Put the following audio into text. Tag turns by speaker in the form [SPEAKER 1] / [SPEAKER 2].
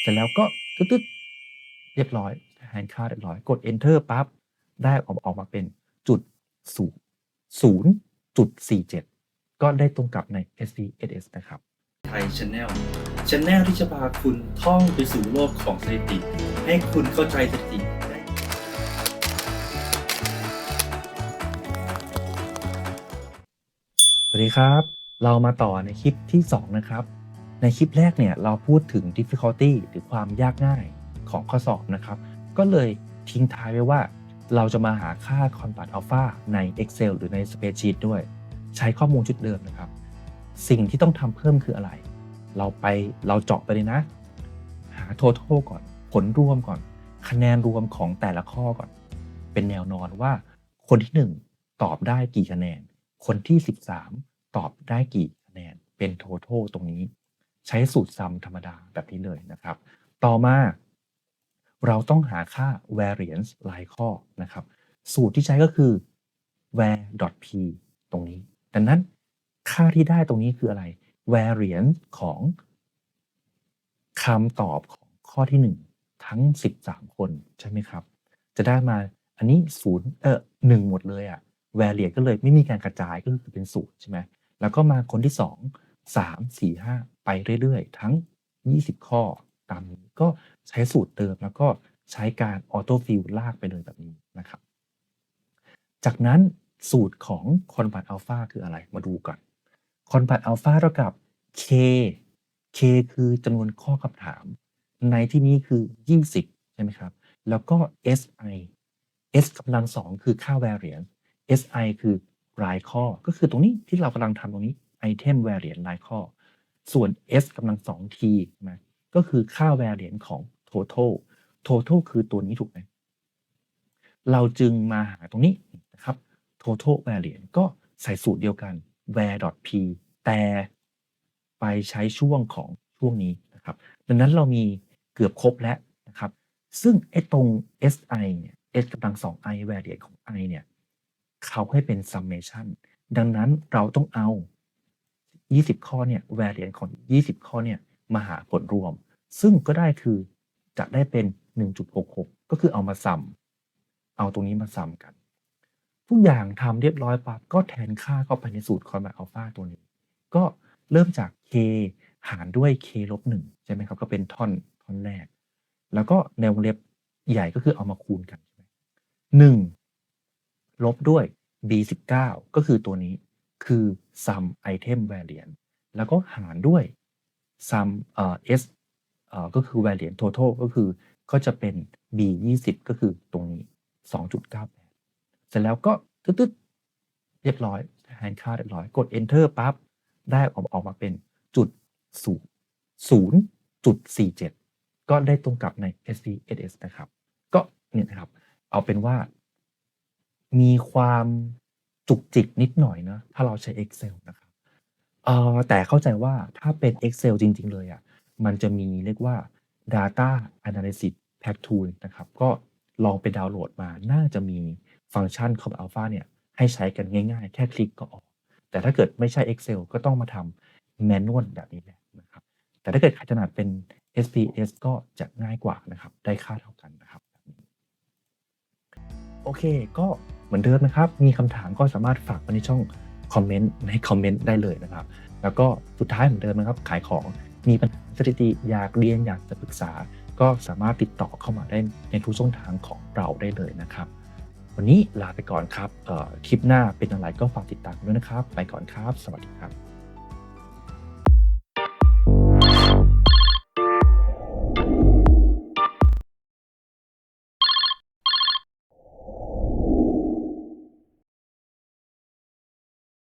[SPEAKER 1] เสร็จแล้วก็ตึ๊ดๆเรียบร้อยแฮนด์ค่าเรียบร้อย กด enter ปั๊บได้ออกออกมาเป็นจุดศูนย์ศูนย์จุดสี่เจ็ดก็ได้ตรงกับใน SPSS นะครับ
[SPEAKER 2] ไทยช n แนลช n แนลที่จะพาคุณท่องไปสู่โลกของสถิติ ให้คุณเข้าใจสถิติได้
[SPEAKER 1] สวัสดีครับ เรามาต่อในคลิปที่ 2 นะครับ ในคลิปแรกเนี่ยเราพูดถึง difficulty หรือความยากง่ายของข้อสอบนะครับ ก็เลยทิ้งท้ายไว้ว่า เราจะมาหาค่า combat alpha ใน Excel หรือใน spreadsheet ด้วย ใช้ข้อมูลชุดเดิมนะครับ สิ่งที่ต้องทำเพิ่มคืออะไร เราไปเราเจาะไปเลยนะ หา total ก่อน ผลรวมก่อน คะแนนรวมของแต่ละข้อก่อน เป็นแนวนอนว่าคนที่ 1 ตอบได้กี่คะแนน คนที่ 13 ตอบได้กี่คะแนน เป็น total ตรงนี้ ใช้สูตร sum ธรรมดาแบบนี้เลยนะครับ ต่อมา เราต้องหาค่า variance รายข้อนะครับ สูตรที่ใช้ก็คือ var.p ตรงนี้ ดังนั้นค่าที่ได้ตรงนี้คืออะไร variance ของคำตอบของข้อที่ 1 ทั้ง 13 คนใช่ไหมครับ จะได้มาอันนี้ศูนย์เออหนึ่งหมดเลยอะ variance ก็เลยไม่มีการกระจายก็คือเป็นศูนย์ใช่ไหมแล้วก็มาคนที่ 2 3 4 5 ไปเรื่อยๆ ทั้ง 20 ข้อตามนี้ก็ใช้สูตรเดิมแล้วก็ใช้การออโต้ฟิลลากไปเลยแบบนี้นะครับ จากนั้นสูตรของคอนบัตอัลฟาคืออะไรมาดูก่อนคอนบัตอัลฟาเท่ากับ k k คือจำนวนข้อคำถาม ในที่นี้คือ 20 ใช่ไหมครับ แล้วก็ si s กำลังสองคือค่า variance si คือรายข้อก็คือตรงนี้ที่เรากำลังทำตรงนี้ item variance รายข้อ ส่วน s กำลังสอง t ใช่ไหมก็คือค่า variance ของ total total คือตัวนี้ถูกไหมเราจึงมาหาตรงนี้นะครับ total variance ก็ใส่สูตรเดียวกัน var.p แต่ไปใช้ช่วงของช่วงนี้นะครับ ดังนั้นเรามีเกือบครบแล้วนะครับ ซึ่งไอ้ตรง si เนี่ย s กำลังสอง i variance ของ i เนี่ยเขาให้เป็น summation ดังนั้นเราต้องเอา 20 ข้อเนี่ย variance ของ 20 ข้อเนี่ยมาหาผลรวม ซึ่งก็ได้คือจะได้เป็น 1.66 ก็คือเอามาซัมเอาตรงนี้มาซัมกัน ทุกอย่างทำเรียบร้อยปั๊บก็แทนค่าเข้าไปในสูตรคอนแบบอัลฟาตัวนี้ ก็เริ่มจาก k หารด้วย k ลบ1ใช่ไหมครับ ก็เป็นท่อนท่อนแรก แล้วก็ในวงเล็บใหญ่ก็คือเอามาคูณกันใช่ไหมหนึ่งลบด้วย b 19ก็คือตัวนี้ คือ sum item variance แล้วก็หารด้วย sum เอ่อ s เอ่อก็คือ variance total ก็คือก็จะเป็น b 20ก็คือตรงนี้ 2.98 เสร็จแล้วก็ตึ๊ดๆเรียบร้อยแฮนค่าเรียบร้อยกด enter ปั๊บได้ออกออกมาเป็นจุดศูนย์ศูนย์จุดสี่เจ็ดก็ได้ตรงกับใน SPSS นะครับ ก็เนี่ยนะครับ เอาเป็นว่า มีความ จุกจิกนิดหน่อยนะถ้าเราใช้ Excel นะครับเออแต่เข้าใจว่าถ้าเป็น Excel จริง ๆ เลยอะ่ะมันจะมีเรียกว่า Data Analysis Pack Tool นะครับก็ลองไปดาวน์โหลดมาน่าจะมีฟังก์ชัน Com Alpha เนี่ยให้ใช้กันง่าย ๆ แค่คลิกก็ออก แต่ถ้าเกิดไม่ใช่ Excel ก็ต้องมาทำ Manual แบบนี้แหละนะครับแต่ถ้าเกิดใครถนัดเป็น SPS ก็จะง่ายกว่านะครับ ได้ค่าเท่ากันนะครับ โอเค ก็ เหมือนเดิมนะครับ มีคำถามก็สามารถฝากมาในช่องคอมเมนต์ในคอมเมนต์ได้เลยนะครับ แล้วก็สุดท้ายเหมือนเดิมนะครับ ขายของมีปัญหาสถิติอยากเรียนอยากจะปรึกษา ก็สามารถติดต่อเข้ามาได้ในทุกช่องทางของเราได้เลยนะครับ วันนี้ลาไปก่อนครับคลิปหน้าเป็นอะไรก็ฝากติดตามด้วยนะครับ ไปก่อนครับ สวัสดีครับ